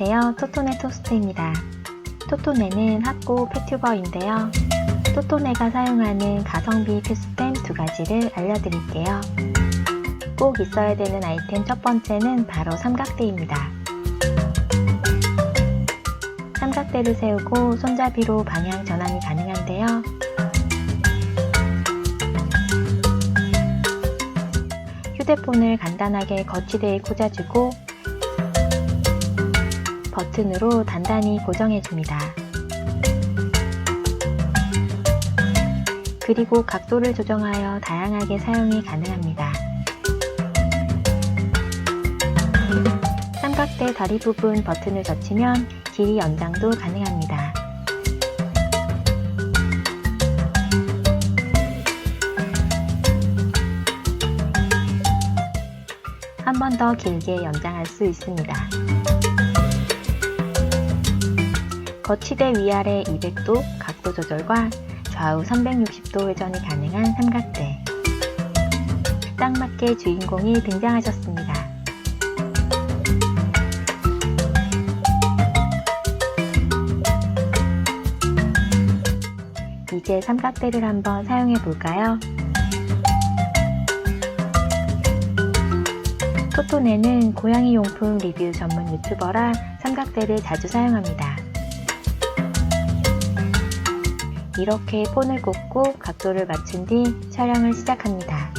안녕하세요. 토토네 토스트입니다. 토토네는 학고 팩튜버인데요. 토토네가 사용하는 가성비 필수템 두 가지를 알려드릴게요. 꼭 있어야 되는 아이템 첫 번째는 바로 삼각대입니다. 삼각대를 세우고 손잡이로 방향 전환이 가능한데요. 휴대폰을 간단하게 거치대에 꽂아주고 버튼으로 단단히 고정해 줍니다. 그리고 각도를 조정하여 다양하게 사용이 가능합니다. 삼각대 다리 부분 버튼을 젖히면 길이 연장도 가능합니다. 한 번 더 길게 연장할 수 있습니다. 거치대 위아래 200도 각도 조절과 좌우 360도 회전이 가능한 삼각대. 딱 맞게 주인공이 등장하셨습니다. 이제 삼각대를 한번 사용해 볼까요? 토토네는 고양이 용품 리뷰 전문 유튜버라 삼각대를 자주 사용합니다. 이렇게 폰을 꽂고 각도를 맞춘 뒤 촬영을 시작합니다.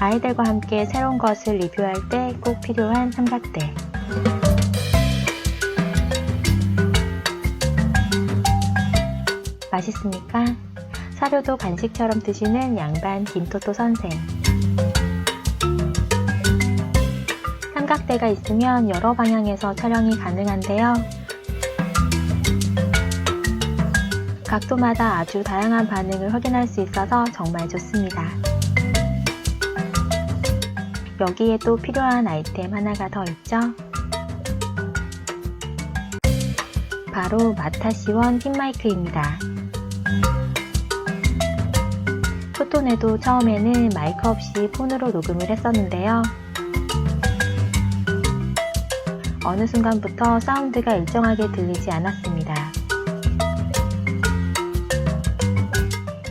아이들과 함께 새로운 것을 리뷰할 때 꼭 필요한 삼각대. 맛있습니까? 사료도 간식처럼 드시는 양반 김토토 선생. 삼각대가 있으면 여러 방향에서 촬영이 가능한데요. 각도마다 아주 다양한 반응을 확인할 수 있어서 정말 좋습니다. 여기에 또 필요한 아이템 하나가 더 있죠? 바로 마타시원 핀마이크입니다. 포톤에도 처음에는 마이크 없이 폰으로 녹음을 했었는데요. 어느 순간부터 사운드가 일정하게 들리지 않았습니다.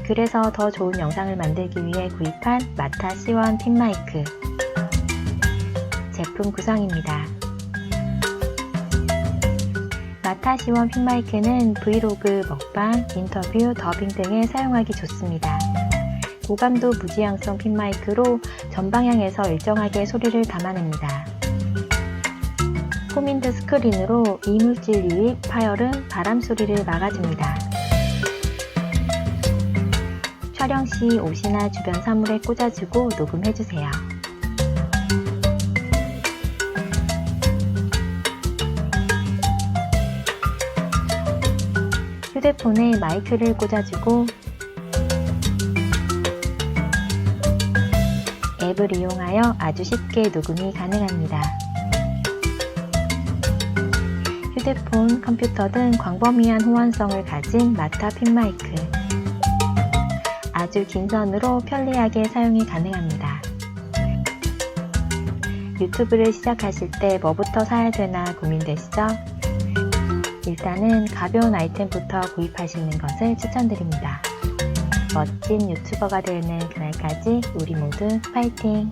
그래서 더 좋은 영상을 만들기 위해 구입한 마타 C1 핀마이크 제품 구성입니다. 마타 C1 핀마이크는 브이로그, 먹방, 인터뷰, 더빙 등에 사용하기 좋습니다. 고감도 무지향성 핀마이크로 전방향에서 일정하게 소리를 담아냅니다. 포민드 스크린으로 이물질 유입, 파열음, 바람 소리를 막아줍니다. 촬영 시 옷이나 주변 사물에 꽂아주고 녹음해주세요. 휴대폰에 마이크를 꽂아주고 앱을 이용하여 아주 쉽게 녹음이 가능합니다. 휴대폰, 컴퓨터 등 광범위한 호환성을 가진 마타 핀마이크. 아주 긴 선으로 편리하게 사용이 가능합니다. 유튜브를 시작하실 때 뭐부터 사야 되나 고민되시죠? 일단은 가벼운 아이템부터 구입하시는 것을 추천드립니다. 멋진 유튜버가 되는 그날까지 우리 모두 파이팅!